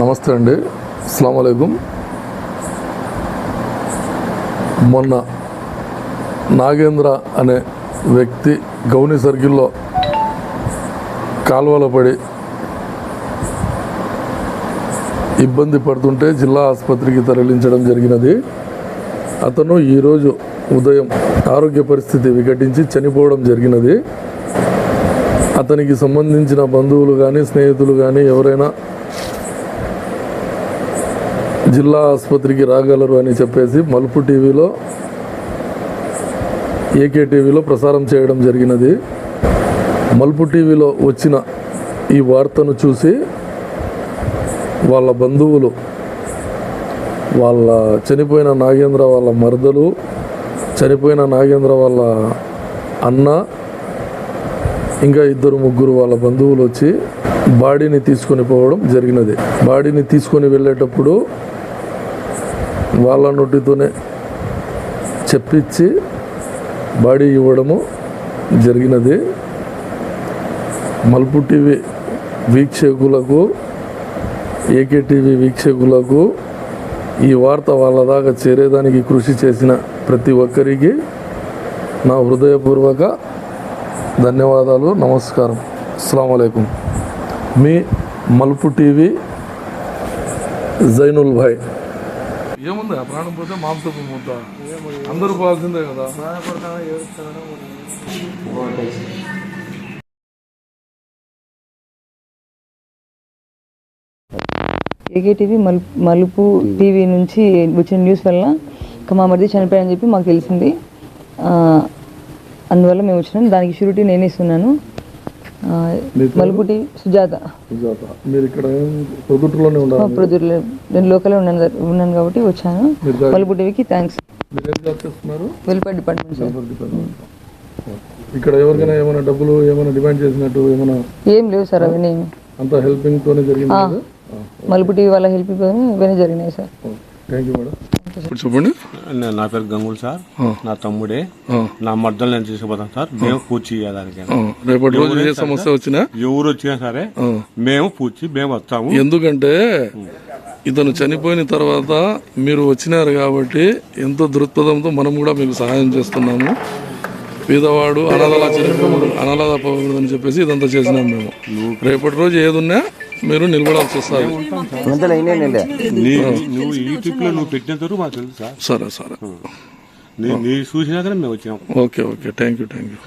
నమస్తే అండి. అస్సలం మొన్న నాగేంద్ర అనే వ్యక్తి గౌని సర్కిల్లో కాలువలో పడి ఇబ్బంది పడుతుంటే జిల్లా ఆసుపత్రికి తరలించడం జరిగినది. అతను ఈరోజు ఉదయం ఆరోగ్య పరిస్థితి వికటించి చనిపోవడం జరిగినది. అతనికి సంబంధించిన బంధువులు కానీ స్నేహితులు కానీ ఎవరైనా జిల్లా ఆసుపత్రికి రాగలరు అని చెప్పేసి మలుపు టీవీలో ఏకే టీవీలో ప్రసారం చేయడం జరిగినది. మలుపు టీవీలో వచ్చిన ఈ వార్తను చూసి వాళ్ళ బంధువులు వాళ్ళ చనిపోయిన నాగేంద్ర వాళ్ళ మరదలు చనిపోయిన నాగేంద్ర వాళ్ళ అన్న ఇంకా ఇద్దరు ముగ్గురు వాళ్ళ బంధువులు వచ్చి బాడీని తీసుకొని పోవడం జరిగినది. బాడీని తీసుకొని వెళ్ళేటప్పుడు వాళ్ళ నోటితోనే చెప్పించి బాడీ ఇవ్వడము జరిగినది. మల్పు టీవీ వీక్షకులకు ఏకే టీవీ వీక్షకులకు ఈ వార్త వాళ్ళ దాకా చేరేదానికి కృషి చేసిన ప్రతి ఒక్కరికి నా హృదయపూర్వక ధన్యవాదాలు నమస్కారం. అస్సలం మీ మలుపు టీవీ జైనుల్ భాయ్. ఏముంది? ఆ ప్రాణం పోతే మాంసపు ముద్ద అందరూ పోవాల్సిందే కదా. ఏకేటీవీ మలుపు మలుపు టీవీ నుంచి వచ్చిన న్యూస్ వల్ల ఇంకా మా మరిది చనిపోయారని చెప్పి మాకు తెలిసింది. అందువల్ల మేము వచ్చినాం. దానికి షూరిటీ నేనే ఇస్తున్నాను. ఆ, మలుపు టీవీ సుజాత. సుజాత. మీరు ఇక్కడ పొద్దుటలోనే మా ఉండాలి. ప్రొద్దుటూరులో నేను లోకల్లో ఉన్నాను ఉన్నాను కాబట్టి వచ్చాను. మీరు దా- మలుపు టీవీకి థ్యాంక్స్ మీరు ఏం జాబ్ చేస్తున్నారు? Welfare department sir. ఇక్కడ ఎవరికైనా ఏమైనా డబ్బులు ఏమైనా డిమాండ్ చేసినట్టు ఏమైనా ఏం లేవు సార్ అవన్నీ. అంత హెల్పింగ్ తోనే జరిగింది కదా? మలుపు టీవీ వాళ్ళ హెల్ప్ ఇవన్నీ జరిగినాయి సార్. Thank you madam. ఇప్పుడు చెప్పండి. నేను నా పేరు గంగుల్ సార్. నా తమ్ముడే. నా మర్దలు నేను తీసుకుపోతాను సార్. మేము పూర్తి చేయడానికి రేపటి రోజు ఏ సమస్య వచ్చినా? ఎవరు వచ్చినా సరే మేము పూర్తి మేము వస్తాము. ఎందుకంటే ఇతను చనిపోయిన తర్వాత మీరు వచ్చినారు కాబట్టి ఎంతో దృక్పథంతో మనం కూడా మీకు సహాయం చేస్తున్నాము. పేదవాడు అనాథలా చనిపోకూడదు అనాథ పోకూడదు అని చెప్పేసి ఇదంతా చేసినాం మేము. రేపటి రోజు ఏదున్నా మీరు నిలబడాల్సి వస్తుంది. నీ నువ్వు ఈ ట్రిప్లో నువ్వు పెట్టినంత వరకు మాకు తెలుసు సార్. సరే సరే. నీ నీ చూసినాకనే మేము వచ్చినాం. Okay okay. Thank you thank you.